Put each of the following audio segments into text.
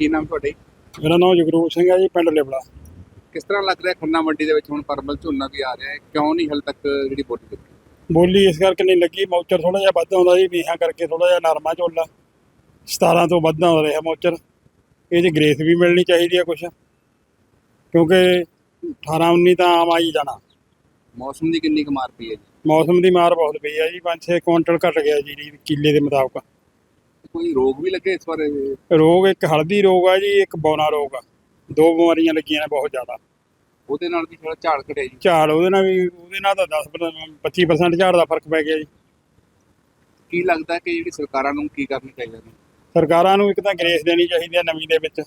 ਕੀ ਨਾਮ ਤੁਹਾਡੇ? ਮੇਰਾ ਨਾਮ ਜਗਰੂਪ ਸਿੰਘ ਹੈ ਜੀ ਪਿੰਡ ਲਿਬੜਾ। ਕਿਸ ਤਰ੍ਹਾਂ ਲੱਗ ਰਿਹਾ ਖੰਨਾ ਮੰਡੀ ਦੇ ਵਿੱਚ ਹੁਣ ਪਰਮਲ ਝੋਨਾ ਵੀ ਆ ਰਿਹਾ ਹੈ? ਕਿਉਂ ਨਹੀਂ ਹਲ ਤੱਕ ਜਿਹੜੀ ਬੋਲੀ ਲੱਗੀ ਬੋਲੀ ਇਸ ਕਰਕੇ ਨਹੀਂ ਲੱਗੀ ਮੌਚਰ ਥੋੜਾ ਜਿਹਾ ਵੱਧ ਆਉਂਦਾ ਜੀ ਵੀਹਾਂ ਕਰਕੇ ਥੋੜਾ ਜਿਹਾ ਨਰਮਾ ਝੋਲਾ 17 ਤੋਂ ਵੱਧ ਆਉਂਦਾ ਰਿਹਾ ਮੌਚਰ। ਇਹ 'ਚ ਗ੍ਰੇਸ ਵੀ ਮਿਲਣੀ ਚਾਹੀਦੀ ਹੈ ਕੁਛ ਕਿਉਂਕਿ 18 19 ਤਾਂ ਆਮ ਆਈ ਜਾਣਾ। ਮੌਸਮ ਦੀ ਕਿੰਨੀ ਕੁ ਮਾਰ ਪਈ ਹੈ ਜੀ? ਮੌਸਮ ਦੀ ਮਾਰ ਬਹੁਤ ਪਈ ਹੈ ਜੀ 5-6 ਕੁਇੰਟਲ ਘਟ ਗਿਆ ਜੀ ਕਿੱਲੇ ਦੇ ਮੁਤਾਬਕ। ਕੋਈ ਰੋਗ ਵੀ ਲੱਗੇ ਇਸ ਵਾਰ ਰੋਗ ਇੱਕ ਹਲਦੀ ਰੋਗ ਆ ਜੀ ਇੱਕ ਬੌਨਾ ਰੋਗ ਆ। ਦੋ ਬਿਮਾਰੀਆਂ ਲੱਗੀਆਂ ਨੇ ਬਹੁਤ ਜ਼ਿਆਦਾ। ਉਹਦੇ ਨਾਲ ਵੀ ਥੋੜਾ ਝਾੜ ਘਟਿਆ ਜੀ। ਝਾੜ ਉਹਦੇ ਨਾਲ ਵੀ ਉਹਦੇ ਨਾਲ ਤਾਂ 10 25% ਝਾੜ ਦਾ ਫ਼ਰਕ ਪੈ ਗਿਆ ਜੀ। ਕੀ ਲੱਗਦਾ ਕਿ ਜਿਹੜੀ ਸਰਕਾਰਾਂ ਨੂੰ ਕੀ ਕਰਨਾ ਚਾਹੀਦਾ ਨੇ ਸਰਕਾਰਾਂ ਨੂੰ ਇੱਕ ਤਾਂ ਗ੍ਰੇਸ ਦੇਣੀ ਚਾਹੀਦੀ ਹੈ ਨਵੀਂ ਦੇ ਵਿੱਚ।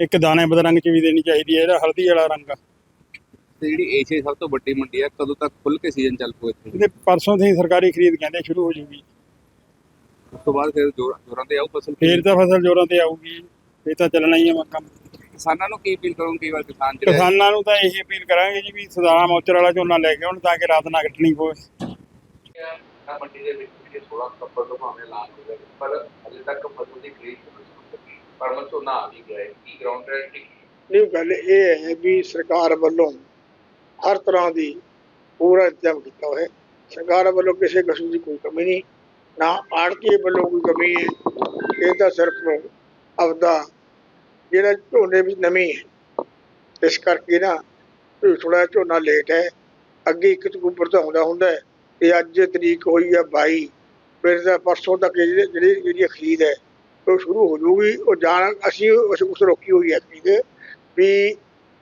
ਇੱਕ ਦਾਣੇ ਬਦਰੰਗ ਚ ਵੀ ਦੇਣੀ ਚਾਹੀਦੀ ਹੈ ਜਿਹੜਾ ਹਲਦੀ ਵਾਲਾ ਰੰਗ ਆ। ਤੇ ਜਿਹੜੀ ਏਸ਼ੀਆ ਸਭ ਤੋਂ ਵੱਡੀ ਮੰਡੀ ਹੈ ਕਦੋਂ ਤੱਕ ਖੁੱਲ ਕੇ ਸੀਜ਼ਨ ਚੱਲ ਪਊ ਇੱਥੇ? ਇਹਦੇ ਪਰਸੋਂ ਤੋਂ ਹੀ ਸਰਕਾਰੀ ਖਰੀਦ ਕਹਿੰਦੇ ਸ਼ੁਰੂ ਹੋ ਜੂਗੀ ਤੋਂ ਬਾਅਦ ਫਿਰ ਜੋਰ- ਜੋਰਾਂ ਤੇ ਆਊ ਫਸਲ ਫੇਰ ਤਾਂ ਫਸਲ ਜੋਰਾਂ ਤੇ ਆਊਗੀ ਇਹ ਤਾਂ ਚੱਲਣਾ ਹੀ ਹੈ ਕੰਮ ਕਿਸਾਨਾਂ ਨੂੰ ਕੀ ਅਪੀਲ ਕਰੂੰ ਕਈ ਵਾਰ ਕਿਸਾਨ ਜਿਹੜੇ ਕਿਸਾਨਾਂ ਨੂੰ ਤਾਂ ਇਹੀ ਅਪੀਲ ਕਰਾਂਗੇ ਜੀ ਵੀ ਸਦਾਰਾ ਮੌਚਰ ਵਾਲਾ ਝੋਨਾ ਲੈ ਕੇ ਆਉਣ ਤਾਂ ਕਿ ਰਾਤ ਨਾ ਕੱਟਣੀ ਪਵੇ। ਆ ਮੰਡੀ ਦੇ ਵਿੱਚ ਜਿਹੜੇ 16 ਸਤੰਬਰ ਤੋਂ ਭਾਵੇਂ ਐਲਾਨ ਹੋ ਗਿਆ ਪਰ ਹਲੇ ਤੱਕ ਫਸਲ ਦੀ ਖਰੀਦ ਨਹੀਂ ਹੋ ਸਕੀ ਪਰਮਲ ਝੋਨਾ ਆ ਵੀ ਗਿਆ ਹੈ ਕੀ ਗਰਾਊਂਡ ਰਿਐਲਿਟੀ ਨਹੀਂ ਗੱਲ ਇਹ ਹੈ ਵੀ ਸਰਕਾਰ ਵੱਲੋਂ ਹਰ ਤਰ੍ਹਾਂ ਦੀ ਪੂਰਾ ਇੰਤਜ਼ਾਮ ਕੀਤਾ ਹੋਇਆ ਹੈ। ਸਰਕਾਰ ਵੱਲੋਂ ਕਿਸੇ ਕਿਸਮ ਦੀ ਕੋਈ ਕਮੀ ਨਹੀਂ। ਨਾ ਆੜਤੀ ਵੱਲੋਂ ਕੋਈ ਕਮੀ ਹੈ, ਇਹ ਤਾਂ ਸਿਰਫ ਆਪਦਾ ਜਿਹੜਾ ਝੋਨੇ ਵਿੱਚ ਨਮੀ ਹੈ। ਇਸ ਕਰਕੇ ਨਾ ਥੋੜਾ ਝੋਨਾ ਲੇਟ ਹੈ, ਅੱਗੇ ਇੱਕ ਅਕਤੂਬਰ ਤੋਂ ਆਉਂਦਾ ਹੁੰਦਾ ਹੈ ਤੇ ਅੱਜ ਤਰੀਕ ਹੋਈ ਹੈ 22 ਫਿਰ ਤਾਂ ਪਰਸੋਂ ਤੱਕ ਜਿਹੜੀ ਜਿਹੜੀ ਖਰੀਦ ਹੈ, ਉਹ ਸ਼ੁਰੂ ਹੋ ਜੂਗੀ ਉਹ ਜਾਣ ਅਸੀਂ ਉਸ ਰੋਕੀ ਹੋਈ ਹੈ ਖਰੀਦ, ਵੀ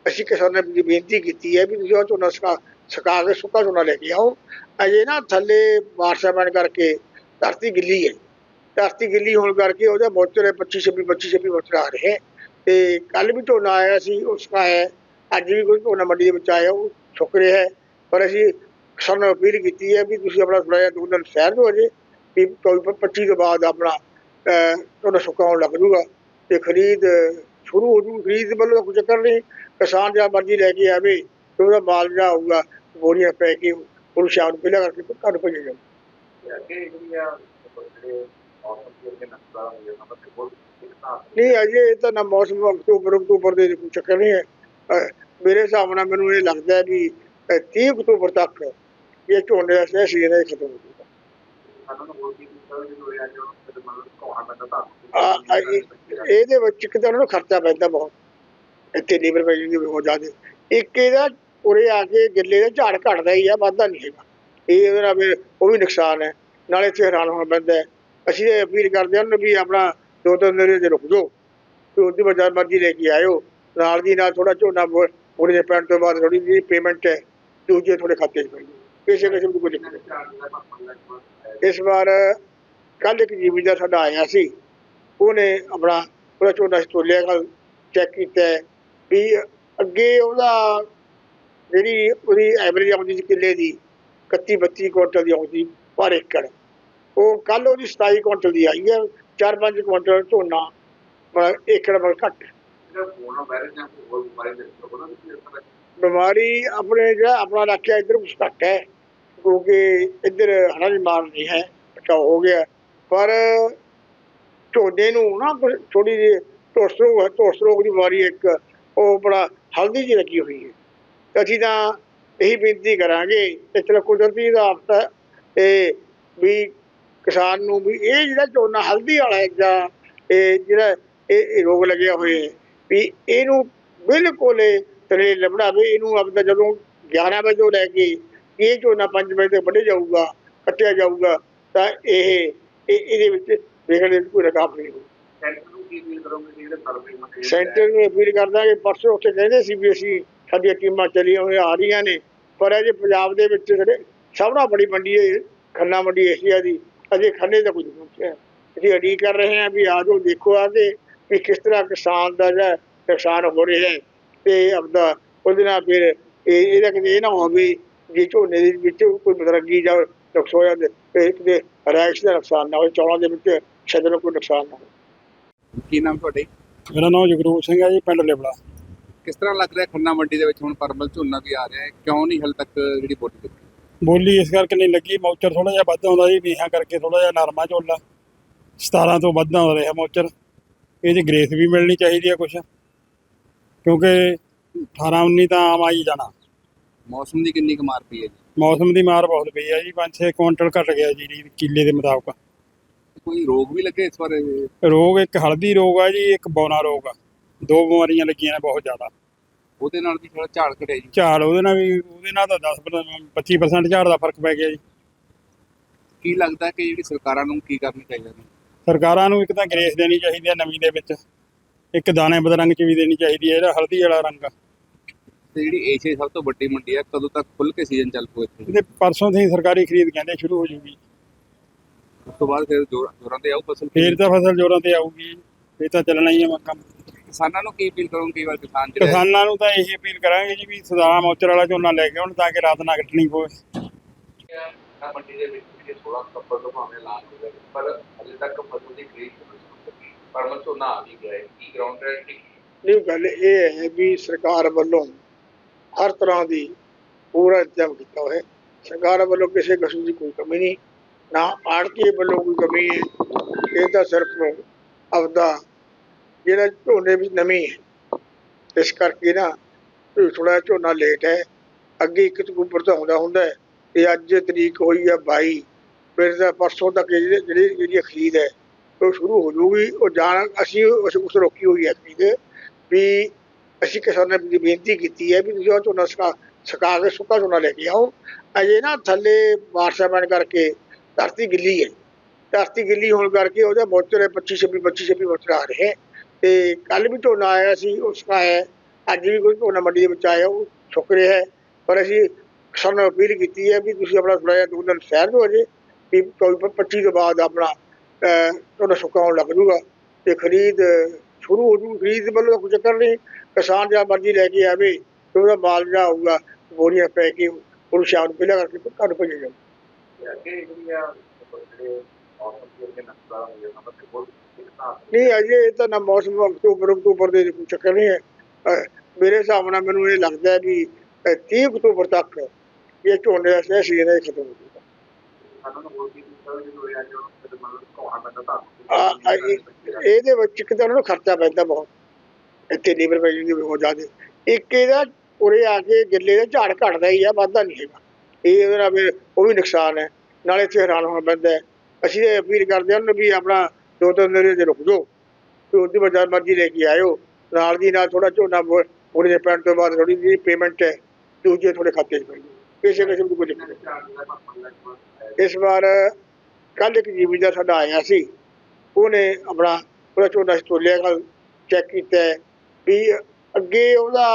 ਅਸੀਂ ਕਿਸਾਨਾਂ ਨੂੰ ਬੇਨਤੀ ਕੀਤੀ ਹੈ ਵੀ ਤੁਸੀਂ ਉਹ ਝੋਨਾ ਸੁਕਾ ਸੁਕਾ ਕੇ ਸੁੱਕਾ ਝੋਨਾ ਲੈ ਕੇ ਆਓ। ਅਜੇ ਨਾ ਥੱਲੇ ਬਾਰਿਸ਼ਾਂ ਪੈਣ ਕਰਕੇ ਧਰਤੀ ਗਿੱਲੀ ਹੈ। ਧਰਤੀ ਗਿੱਲੀ ਹੋਣ ਕਰਕੇ ਉਹਦਾ ਮੋਚਰ 25 26 25 26 ਮੋਚਰ ਆ ਰਹੇ। ਤੇ ਕੱਲ ਵੀ ਝੋਨਾ ਆਇਆ ਸੀ ਉਸ ਦਾ ਹੈ। ਅੱਜ ਵੀ ਕੋਈ ਝੋਨਾ ਮੰਡੀ ਦੇ ਵਿੱਚ ਆਇਆ ਉਹ ਸੁੱਕ ਰਿਹਾ ਹੈ। ਪਰ ਅਸੀਂ ਕਿਸਾਨਾਂ ਨੂੰ ਅਪੀਲ ਕੀਤੀ ਹੈ ਵੀ ਤੁਸੀਂ ਆਪਣਾ ਥੋੜਾ ਜਿਹਾ ਦੋ ਦਿਨ ਸਹਿਰ ਹੋ ਜੇ ਵੀ 25 ਤੋਂ ਬਾਅਦ ਆਪਣਾ ਅਹ, ਝੋਨਾ ਸੁੱਕਾ ਹੋਣ ਲੱਗ ਜੂਗਾ। ਤੇ ਖਰੀਦ ਸ਼ੁਰੂ ਹੋ ਜੂ ਖਰੀਦ ਵੱਲੋਂ ਤਾਂ ਕੋਈ ਚੱਕਰ ਨਹੀਂ। ਕਿਸਾਨ ਜਾਂ ਮਰਜ਼ੀ ਲੈ ਕੇ ਆਵੇ ਤੇ ਉਹਦਾ ਮਾਲ ਜਿਹੜਾ ਹੋਊਗਾ ਬੋਰੀਆਂ ਪੈ ਕੇ ਉਹਨੂੰ ਸ਼ਾਮ ਨੂੰ ਪਹਿਲਾਂ ਕਰਕੇ ਘਰ ਭੇਜਿਆ ਜਾਊਗਾ। ਨਹੀਂ, ਅਜੇ ਇਹ ਤਾਂ ਨਾ ਮੌਸਮ ਅਕਤੂਬਰ ਅਕਤੂਬਰ ਦੇ ਕੋਈ ਚੱਕਰ ਨਹੀਂ ਹੈ। ਮੇਰੇ ਹਿਸਾਬ ਨਾਲ ਮੈਨੂੰ ਇਹ ਲੱਗਦਾ ਵੀ 30 ਅਕਤੂਬਰ ਤੱਕ ਇਹ ਝੋਨੇ ਦਾ ਸਹਿ ਸੀਜ਼ਨ ਹੈ ਖਤਮ ਹੋ ਜਾਊਗਾ। ਇਹਦੇ ਵਿੱਚ ਇੱਕ ਤਾਂ ਉਹਨਾਂ ਨੂੰ ਖਰਚਾ ਪੈਂਦਾ ਬਹੁਤ। ਇੱਥੇ ਲੇਬਰ ਪੈਣੀ ਬਹੁਤ ਜ਼ਿਆਦਾ। ਇੱਕ ਇਹਦਾ ਉਰੇ ਆ ਕੇ ਗਿੱਲੇ ਦਾ ਝਾੜ ਘਟਦਾ ਹੀ ਆ ਵਾਧਾ ਨਹੀਂ ਹੈਗਾ। ਇਹ ਉਹਦੇ ਨਾਲ ਫਿਰ ਉਹ ਵੀ ਨੁਕਸਾਨ ਹੈ, ਨਾਲੇ ਇੱਥੇ ਹੈਰਾਨ ਹੋਣਾ ਪੈਂਦਾ ਅਸੀਂ ਇਹ ਅਪੀਲ ਕਰਦੇ ਹਾਂ ਉਹਨੂੰ ਵੀ ਆਪਣਾ ਦੋ ਤਿੰਨ ਦਿਨ ਜੇ ਰੁਕ ਜਾਓ, ਤੇ ਉਹਦੀ ਵਜ੍ਹਾ ਮਰਜ਼ੀ ਲੈ ਕੇ ਆਇਓ। ਨਾਲ ਦੀ ਨਾਲ ਥੋੜਾ ਝੋਨਾ ਉਹਦੇ ਦੇ ਪੈਣ ਤੋਂ ਬਾਅਦ ਥੋੜੀ ਜਿਹੀ ਪੇਮੈਂਟ ਹੈ, ਦੂਜੇ ਥੋੜੇ ਖਾਤੇ 'ਚ ਪਈ ਕਿਸੇ ਕਿਸੇ ਨੂੰ ਕੋਈ ਦਿੱਕਤ ਇਸ ਵਾਰ ਕੱਲ ਇੱਕ ਜ਼ਿਮੀਂਦਾਰ ਸਾਡਾ ਆਇਆ ਸੀ, ਉਹਨੇ ਆਪਣਾ ਉਹਦਾ ਝੋਨਾ ਸੀ ਤੋਲਿਆ ਕੱਲ ਚੈੱਕ ਕੀਤਾ ਹੈ ਵੀ ਅੱਗੇ ਉਹਦਾ ਜਿਹੜੀ ਉਹਦੀ ਐਵਰੇਜ ਆਉਂਦੀ ਸੀ ਕਿੱਲੇ ਦੀ 31 32 ਕੁਇੰਟਲ ਦੀ ਆਉਂਦੀ ਪਰ ਏਕੜ। ਉਹ ਕੱਲ ਉਹਦੀ 27 ਕੁਇੰਟਲ ਦੀ ਆਈ ਹੈ 4-5 ਕੁਇੰਟਲ ਝੋਨਾ ਏਕੜ ਮਤਲਬ ਘੱਟ। ਬਿਮਾਰੀ ਆਪਣੇ ਜਿਹੜਾ ਆਪਣਾ ਇਲਾਕਾ ਇੱਧਰ ਕੁਛ ਘੱਟ ਹੈ ਕਿਉਂਕਿ ਇੱਧਰ ਹੜਾ ਦੀ ਮਾਰ ਨਹੀਂ ਹੈ ਬਚਾਓ ਹੋ ਗਿਆ। ਪਰ ਝੋਨੇ ਨੂੰ ਨਾ ਥੋੜੀ ਜਿਹੀ ਧੁਰਸ ਰੋਗ ਰੋਗ ਦੀ ਬਿਮਾਰੀ ਇੱਕ ਉਹ ਬੜਾ ਹਲਦੀ ਜਿਹੀ ਲੱਗੀ ਹੋਈ ਹੈ। ਅਸੀਂ ਤਾਂ ਇਹੀ ਬੇਨਤੀ ਕਰਾਂਗੇ ਕਿ ਚਲੋ ਕੁਦਰਤੀ ਦਾ ਆਫਤ ਹੈ ਤੇ ਵੀ ਕਿਸਾਨ ਨੂੰ ਵੀ ਇਹ ਜਿਹੜਾ ਝੋਨਾ ਹਲਦੀ ਵਾਲਾ ਹੈ ਜਾਂ ਇਹ ਜਿਹੜਾ ਇਹ ਇਹ ਰੋਗ ਲੱਗਿਆ ਹੋਇਆ ਹੈ ਵੀ ਇਹਨੂੰ ਬਿਲਕੁਲ ਤਰੇ ਲਬੜਾਵੇ ਇਹਨੂੰ ਆਪਦਾ ਜਦੋਂ 11 ਵਜੇ ਤੋਂ ਲੈ ਕੇ ਇਹ ਝੋਨਾ 5 ਵਜੇ ਤੱਕ ਵੱਢਿਆ ਜਾਊਗਾ ਕੱਟਿਆ ਜਾਊਗਾ ਤਾਂ ਇਹ ਇਹ ਇਹਦੇ ਵਿੱਚ ਵੇਖਣ ਦੀ ਕੋਈ ਰਕਾਬ ਨਹੀਂ ਹੋਊ। ਸੈਂਟਰ ਨੂੰ ਅਪੀਲ ਕਰਦਾ ਕਿ ਪਰਸੋਂ ਉੱਥੇ ਕਹਿੰਦੇ ਸੀ ਵੀ ਅਸੀਂ ਸਾਡੀਆਂ ਟੀਮਾਂ ਚੱਲੀਆਂ ਹੋਈਆਂ ਆ ਰਹੀਆਂ ਨੇ ਪਰ ਅਜੇ ਪੰਜਾਬ ਦੇ ਵਿੱਚ ਜਿਹੜੇ ਸਭ ਨਾਲੋਂ ਬੜੀ ਮੰਡੀ ਹੈ ਖੰਨਾ ਮੰਡੀ ਏਸ਼ੀਆ ਦੀ ਅਜੇ ਖੰਨੇ ਦਾ ਕੁਝ ਨਹੀਂ ਪਹੁੰਚਿਆ ਅਸੀਂ ਉਡੀਕ ਕਰ ਰਹੇ ਹਾਂ ਵੀ ਆ ਜਾਓ ਦੇਖੋ ਆ ਕੇ ਵੀ ਕਿਸ ਤਰ੍ਹਾਂ ਕਿਸਾਨ ਦਾ ਜਿਹੜਾ ਨੁਕਸਾਨ ਹੋ ਰਿਹਾ ਹੈ ਤੇ ਆਪਦਾ ਉਹਦੇ ਨਾਲ ਫਿਰ ਇਹ ਇਹਦਾ ਕਿਤੇ ਇਹ ਨਾ ਹੋਵੇ ਜੇ ਝੋਨੇ ਦੇ ਵਿੱਚ ਕੋਈ ਬਦਰੰਗੀ ਜਾਂ ਨੁਕਸ ਹੋ ਜਾਂਦੇ ਤੇ ਕਿਤੇ ਰਾਇਸ਼ ਦਾ ਨੁਕਸਾਨ ਨਾ ਹੋਵੇ ਚੌਲਾਂ ਦੇ ਵਿੱਚ ਸ਼ਾਇਦ ਕੋਈ ਨੁਕਸਾਨ ਨਾ ਹੋਵੇ। ਕੀ ਨਾਮ ਤੁਹਾਡੇ? ਮੇਰਾ ਨਾਮ ਜਗਰੂਪ ਸਿੰਘ ਹੈ ਜੀ ਪਿੰਡ ਲਿਬੜਾ। ਕਿਸ ਤਰ੍ਹਾਂ ਲੱਗ ਰਿਹਾ ਖੰਨਾ ਮੰਡੀ ਦੇ ਵਿੱਚ ਹੁਣ ਪਰਮਲ ਝੋਨਾ ਵੀ ਆ ਰਿਹਾ ਹੈ? ਕਿਉਂ ਨਹੀਂ ਹਲ ਤੱਕ ਜਿਹੜੀ ਬੋਲੀ ਲੱਗੀ ਬੋਲੀ ਇਸ ਕਰਕੇ ਨਹੀਂ ਲੱਗੀ ਮੌਚਰ ਥੋੜਾ ਜਿਹਾ ਵੱਧ ਆਉਂਦਾ ਜੀ ਵੀਹਾਂ ਕਰਕੇ ਥੋੜਾ ਜਿਹਾ ਨਰਮਾ ਝੋਲਾ 17 ਤੋਂ ਵੱਧ ਆਉਂਦਾ ਰਿਹਾ ਮੌਚਰ। ਇਹ 'ਚ ਗ੍ਰੇਸ ਵੀ ਮਿਲਣੀ ਚਾਹੀਦੀ ਹੈ ਕੁਛ ਕਿਉਂਕਿ 18 19 ਤਾਂ ਆਮ ਆਈ ਜਾਣਾ। ਮੌਸਮ ਦੀ ਕਿੰਨੀ ਕੁ ਮਾਰ ਪਈ ਹੈ ਜੀ? ਮੌਸਮ ਦੀ ਮਾਰ ਬਹੁਤ ਪਈ ਆ ਜੀ 5-6 ਕੁਇੰਟਲ ਘਟ ਗਿਆ ਜੀ ਕਿੱਲੇ ਦੇ ਮੁਤਾਬਕ। ਕੋਈ ਰੋਗ ਵੀ ਲੱਗੇ ਇਸ ਵਾਰ? ਰੋਗ ਇੱਕ ਹਲਦੀ ਰੋਗ ਆ ਜੀ ਇੱਕ ਬੌਨਾ ਰੋਗ ਆ। ਦੋ ਬਿਮਾਰੀਆਂ ਲੱਗੀਆਂ ਨੇ ਬਹੁਤ ਜ਼ਿਆਦਾ। ਉਹਦੇ ਨਾਲ ਵੀ ਥੋੜਾ ਝਾੜ ਘਟਿਆ ਜੀ? ਝਾੜ ਉਹਦੇ ਨਾਲ ਵੀ ਉਹਦੇ ਨਾਲ ਤਾਂ 10 25% ਝਾੜ ਦਾ ਫ਼ਰਕ ਪੈ ਗਿਆ ਜੀ। ਕੀ ਲੱਗਦਾ ਕਿ ਜਿਹੜੀ ਸਰਕਾਰਾਂ ਨੂੰ ਕੀ ਕਰਨਾ ਚਾਹੀਦਾ ਨੇ ਸਰਕਾਰਾਂ ਨੂੰ ਇੱਕ ਤਾਂ ਗ੍ਰੇਸ ਦੇਣੀ ਚਾਹੀਦੀ ਹੈ ਨਵੀਂ ਦੇ ਵਿੱਚ। ਇੱਕ ਦਾਣੇ ਬਦਰੰਗ ਚ ਵੀ ਦੇਣੀ ਚਾਹੀਦੀ ਹੈ ਜਿਹੜਾ ਹਲਦੀ ਵਾਲਾ ਰੰਗ। ਆ ਤੇ ਜਿਹੜੀ ਏਸ਼ੀਆ ਸਭ ਤੋਂ ਵੱਡੀ ਮੰਡੀ ਹੈ ਕਦੋਂ ਤੱਕ ਖੁੱਲ ਕੇ ਸੀਜ਼ਨ ਚੱਲ ਪਊ ਇੱਥੇ? ਇਹਦੇ ਪਰਸੋਂ ਤੋਂ ਹੀ ਸਰਕਾਰੀ ਖਰੀਦ ਕਹਿੰਦੇ ਸ਼ੁਰੂ ਹੋ ਜੂਗੀ। ਉਸ ਤੋਂ ਬਾਅਦ ਫਿਰ ਜੋਰ- ਜੋਰਾਂ ਤੇ ਆਊ ਫਸਲ? ਫੇਰ ਤਾਂ ਫਸਲ ਜੋਰਾਂ ਤੇ ਆਊਗੀ ਇਹ ਤਾਂ ਚੱਲਣਾ ਹੀ ਹੈ ਕੰਮ ਕਿਸਾਨਾਂ ਨੂੰ ਕੀ ਅਪੀਲ ਕਰੂੰ ਕਈ ਵਾਰ ਕਿਸਾਨ ਜਿਹੜੇ ਕਿਸਾਨਾਂ ਨੂੰ ਤਾਂ ਇਹੀ ਅਪੀਲ ਕਰਾਂਗੇ ਜੀ ਵੀ ਸਦਾਰਾ ਮੌਚਰ ਵਾਲਾ ਝੋਨਾ ਲੈ ਕੇ ਆਉਣ ਤਾਂ ਕਿ ਰਾਤ ਨਾ ਕੱਟਣੀ ਪਵੇ। ਆ ਮੰਡੀ ਦੇ ਵਿੱਚ ਜਿਹੜੇ 16 ਸਤੰਬਰ ਤੋਂ ਭਾਵੇਂ ਐਲਾਨ ਹੋ ਗਿਆ ਪਰ ਹਲੇ ਤੱਕ ਫਸਲ ਦੀ ਖਰੀਦ ਨਹੀਂ ਹੋ ਸਕੀ ਪਰ ਮਨ ਝੋਨਾ ਆ ਵੀ ਗਿਆ ਹੈ। ਕੀ ਗਰਾਊਂਡ ਰਿਐਲਿਟੀ ਨਹੀਂ ਗੱਲ ਇਹ ਹੈ ਵੀ ਸਰਕਾਰ ਵੱਲੋਂ ਹਰ ਤਰ੍ਹਾਂ ਦੀ ਪੂਰਾ ਇੰਤਜ਼ਾਮ ਕੀਤਾ ਹੋਇਆ ਹੈ। ਸਰਕਾਰ ਵੱਲੋਂ ਕਿਸੇ ਕਿਸਮ ਦੀ ਕੋਈ ਕਮੀ ਨਹੀਂ। ਨਾ ਆੜਤੀਏ ਵੱਲੋਂ ਕੋਈ ਕਮੀ ਹੈ। ਇਹ ਤਾਂ ਸਿਰਫ ਆਪਦਾ ਜਿਹੜਾ ਝੋਨੇ ਵਿੱਚ ਨਮੀ ਹੈ, ਇਸ ਕਰਕੇ ਨਾ ਥੋੜਾ ਝੋਨਾ ਲੇਟ ਹੈ। ਅੱਗੇ ਇੱਕ ਅਕਤੂਬਰ ਤੋਂ ਆਉਂਦਾ ਹੁੰਦਾ ਹੈ ਤੇ ਅੱਜ ਤਰੀਕ ਹੋਈ ਹੈ 22 ਫਿਰ ਤਾਂ ਪਰਸੋਂ ਤੱਕ ਜਿਹੜੀ ਜਿਹੜੀ ਜਿਹੜੀ ਖਰੀਦ ਹੈ, ਉਹ ਸ਼ੁਰੂ ਹੋ ਜੂਗੀ ਉਹ ਜਾਣ ਅਸੀਂ ਉਸ ਉਸ ਰੋਕੀ ਹੋਈ ਹੈ ਖਰੀਦ ਵੀ ਅਸੀਂ ਕਿਸਾਨਾਂ ਨੂੰ ਬੇਨਤੀ ਕੀਤੀ ਹੈ ਵੀ ਤੁਸੀਂ ਉਹ ਝੋਨਾ ਸੁਕਾ ਸਕਾ ਕੇ ਸੁੱਕਾ ਝੋਨਾ ਲੈ ਕੇ ਆਓ। ਅਜੇ ਨਾ ਥੱਲੇ ਬਾਰਿਸ਼ਾਂ ਪੈਣ ਕਰਕੇ ਧਰਤੀ ਗਿੱਲੀ ਹੈ। ਧਰਤੀ ਗਿੱਲੀ ਹੋਣ ਕਰਕੇ ਉਹਦੇ ਮੋਚਰ 25 26 25 26 ਮੋਚਰ ਆ ਰਹੇ ਤੇ ਕੱਲ ਵੀ ਝੋਨਾ ਆਇਆ ਸੀ ਉਹ ਹੈ। ਅੱਜ ਵੀ ਕੋਈ ਝੋਨਾ ਮੰਡੀ ਦੇ ਵਿੱਚ ਆਇਆ, ਉਹ ਸੁੱਕ ਰਿਹਾ ਹੈ। ਪਰ ਅਸੀਂ ਕਿਸਾਨਾਂ ਨੂੰ ਅਪੀਲ ਕੀਤੀ ਹੈ ਵੀ ਤੁਸੀਂ ਆਪਣਾ ਥੋੜਾ ਜਿਹਾ ਦੋ ਦਿਨ ਸਹਿਰ ਦਿਓ ਅਜੇ, ਵੀ 25 ਤੋਂ ਬਾਅਦ ਆਪਣਾ ਝੋਨਾ ਸੁਕਾਉਣ ਲੱਗ ਜੂਗਾ। ਤੇ ਖਰੀਦ ਸ਼ੁਰੂ ਹੋ ਜੂ, ਖਰੀਦ ਵੱਲੋਂ ਤਾਂ ਕੋਈ ਚੱਕਰ ਨਹੀਂ, ਕਿਸਾਨ ਜਾਂ ਮਰਜ਼ੀ ਲੈ ਕੇ ਆਵੇ, ਤੇ ਉਹਦਾ ਮਾਲ ਜਿਹੜਾ ਆਊਗਾ, ਬੋਰੀਆਂ ਪੈ ਕੇ ਉਹਨੂੰ ਸ਼ਾਮ ਨੂੰ ਪਹਿਲਾਂ ਕਰਕੇ ਘਰ ਭੇਜਿਆ ਜਾਊ। ਨਹੀਂ, ਅਜੇ ਇਹ ਤਾਂ ਨਾ ਮੌਸਮ ਅਕਤੂਬਰ ਅਕਤੂਬਰ ਦੇ ਕੋਈ ਚੱਕਰ ਨਹੀਂ ਹੈ। ਮੇਰੇ ਹਿਸਾਬ ਨਾਲ ਮੈਨੂੰ ਇਹ ਲੱਗਦਾ ਹੈ ਵੀ 30 ਅਕਤੂਬਰ ਤੱਕ ਇਹ ਝੋਨੇ ਦਾ ਸੀਜ਼ਨ ਹੈ ਖਤਮ ਹੋ ਜਾਊਗਾ। ਇਹਦੇ ਵਿੱਚ ਇੱਕ ਤਾਂ ਉਹਨਾਂ ਨੂੰ ਖਰਚਾ ਪੈਂਦਾ ਬਹੁਤ। ਇੱਥੇ ਲੇਬਰ ਪੈ ਜਾਂਦੀ ਬਹੁਤ ਜ਼ਿਆਦਾ। ਇੱਕ ਇਹਦਾ ਉਰੇ ਆ ਕੇ ਗਿੱਲੇ ਦਾ ਝਾੜ ਘਟਦਾ ਹੀ ਆ, ਵੱਧਦਾ ਨਹੀਂ ਹੈਗਾ। ਇਹ ਉਹਦੇ ਫਿਰ ਉਹ ਵੀ ਨੁਕਸਾਨ ਹੈ। ਨਾਲੇ ਇੱਥੇ ਹੈਰਾਨ ਹੋਣਾ ਪੈਂਦਾ ਅਸੀਂ ਇਹ ਅਪੀਲ ਕਰਦੇ ਹਾਂ ਵੀ ਆਪਣਾ ਦੋ ਤਿੰਨ ਦਿਨ ਜੇ ਰੁਕ ਜਾਓ। ਤੇ ਉਹਦੀ ਵਜ੍ਹਾ ਮਰਜ਼ੀ ਲੈ ਕੇ ਆਇਓ। ਨਾਲ ਦੀ ਨਾਲ ਥੋੜਾ ਝੋਨਾ ਉਹਦੇ ਦੇ ਪੈਣ ਤੋਂ ਬਾਅਦ ਥੋੜੀ ਜਿਹੀ ਪੇਮੈਂਟ ਹੈ ਦੂਜੇ ਥੋੜੇ ਖਾਤੇ 'ਚ ਪੈ ਜਾਊ ਕਿਸੇ ਕਿਸਮ ਦੀ ਕੋਈ ਦਿੱਕਤ ਇਸ ਵਾਰ ਕੱਲ ਇੱਕ ਜੀਵੀਦਾਰ ਸਾਡਾ ਆਇਆ ਸੀ। ਉਹਨੇ ਆਪਣਾ ਉਹਦਾ ਝੋਨਾ ਤੋਲਿਆ ਕੱਲ ਚੈੱਕ ਕੀਤਾ ਹੈ ਵੀ ਅੱਗੇ ਉਹਦਾ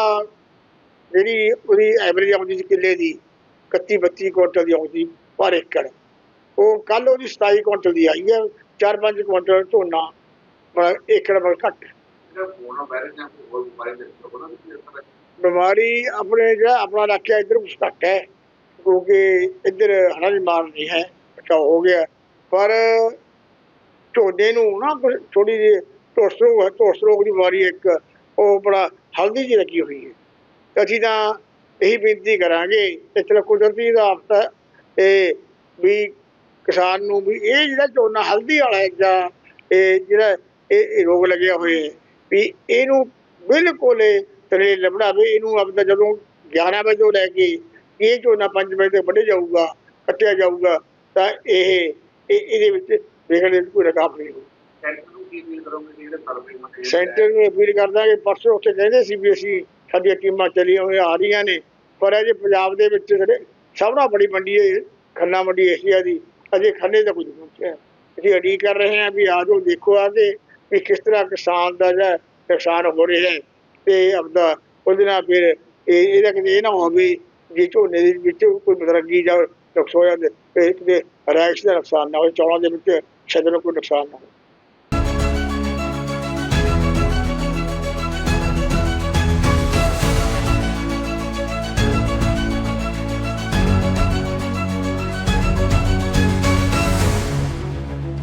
ਜਿਹੜੀ ਉਹਦੀ ਐਵਰੇਜ ਆਉਂਦੀ ਸੀ ਕਿੱਲੇ ਦੀ 31 32 ਕੁਇੰਟਲ ਦੀ ਆਉਂਦੀ ਪਰ ਏਕੜ। ਉਹ ਕੱਲ ਉਹਦੀ 27 ਕੁਇੰਟਲ ਦੀ ਆਈ ਹੈ 4-5 ਕੁਇੰਟਲ ਝੋਨਾ ਏਕੜ ਵੱਲ ਘੱਟ। ਹੈ। ਜਾਂ ਬਿਮਾਰੀ ਆਪਣੇ ਜਿਹੜਾ ਆਪਣਾ ਇਲਾਕਾ ਇੱਧਰ ਕੁਛ ਘੱਟ ਹੈ ਕਿਉਂਕਿ ਇੱਧਰ ਹੜਾ ਦੀ ਮਾਰ ਨਹੀਂ ਹੈ ਬਚਾਓ ਹੋ ਗਿਆ। ਪਰ ਝੋਨੇ ਨੂੰ ਨਾ ਥੋੜੀ ਜਿਹੀ ਟੋਸ ਰੋਗ ਟੋਸ ਰੋਗ ਦੀ ਬਿਮਾਰੀ ਇੱਕ ਉਹ ਬੜਾ ਹਲਦੀ ਜਿਹੀ ਲੱਗੀ ਹੋਈ ਹੈ। ਤੇ ਅਸੀਂ ਤਾਂ ਇਹੀ ਬੇਨਤੀ ਕਰਾਂਗੇ ਕਿ ਚਲੋ ਕੁਦਰਤੀ ਦਾ ਆਫਤ ਹੈ ਤੇ ਵੀ ਕਿਸਾਨ ਨੂੰ ਵੀ ਇਹ ਜਿਹੜਾ ਝੋਨਾ ਹਲਦੀ ਵਾਲਾ ਹੈ ਜਾਂ ਇਹ ਜਿਹੜਾ ਇਹ ਰੋਗ ਲੱਗਿਆ ਹੋਇਆ ਵੀ ਇਹਨੂੰ ਬਿਲਕੁਲ ਤਰੇ ਲੱਭਣਾ ਵੀ ਇਹਨੂੰ ਆਪਦਾ ਜਦੋਂ 11 ਵਜੇ ਤੋਂ ਲੈ ਕੇ ਇਹ ਝੋਨਾ 5 ਵਜੇ ਤੱਕ ਵੱਢਿਆ ਜਾਊਗਾ ਕੱਟਿਆ ਜਾਊਗਾ ਤਾਂ ਇਹ ਇਹ ਇਹਦੇ ਵਿੱਚ ਵੇਖਣ ਦੀ ਕੋਈ ਰਕਾਬ ਨਹੀਂ ਹੋਊ। ਸੈਂਟਰ ਨੂੰ ਅਪੀਲ ਕਰਦਾ ਕਿ ਪਰਸੋਂ ਉੱਥੇ ਕਹਿੰਦੇ ਸੀ ਵੀ ਅਸੀਂ ਸਾਡੀਆਂ ਟੀਮਾਂ ਚੱਲੀਆਂ ਹੋਈਆਂ ਆ ਰਹੀਆਂ ਨੇ ਪਰ ਅਜੇ ਪੰਜਾਬ ਦੇ ਵਿੱਚ ਜਿਹੜੇ ਸਭ ਨਾਲੋਂ ਬੜੀ ਮੰਡੀ ਹੈ ਖੰਨਾ ਮੰਡੀ ਏਸ਼ੀਆ ਦੀ ਅਜੇ ਖੰਨੇ ਦਾ ਕੁਝ ਪਹੁੰਚਿਆ। ਅਸੀਂ ਉਡੀਕ ਕਰ ਰਹੇ ਹਾਂ ਵੀ ਆ ਜਾਓ ਦੇਖੋ ਆ ਕੇ ਵੀ ਕਿਸ ਤਰ੍ਹਾਂ ਕਿਸਾਨ ਦਾ ਜਿਹੜਾ ਨੁਕਸਾਨ ਹੋ ਰਿਹਾ ਹੈ ਤੇ ਆਪਦਾ ਉਹਦੇ ਨਾਲ ਫਿਰ ਇਹ ਇਹਦਾ ਕਿਤੇ ਇਹ ਨਾ ਹੋਵੇ ਜੇ ਝੋਨੇ ਦੇ ਵਿੱਚ ਕੋਈ ਬਦਰੰਗੀ ਜਾਂ ਨੁਕਸ ਹੋ ਜਾਂਦੇ ਤੇ ਕਿਤੇ ਰਾਇਸ਼ ਦਾ ਨੁਕਸਾਨ ਨਾ ਹੋਵੇ, ਚੌਲਾਂ ਦੇ ਵਿੱਚ ਸ਼ਦਰ ਨੂੰ ਕੋਈ ਨੁਕਸਾਨ ਨਾ ਹੋਵੇ।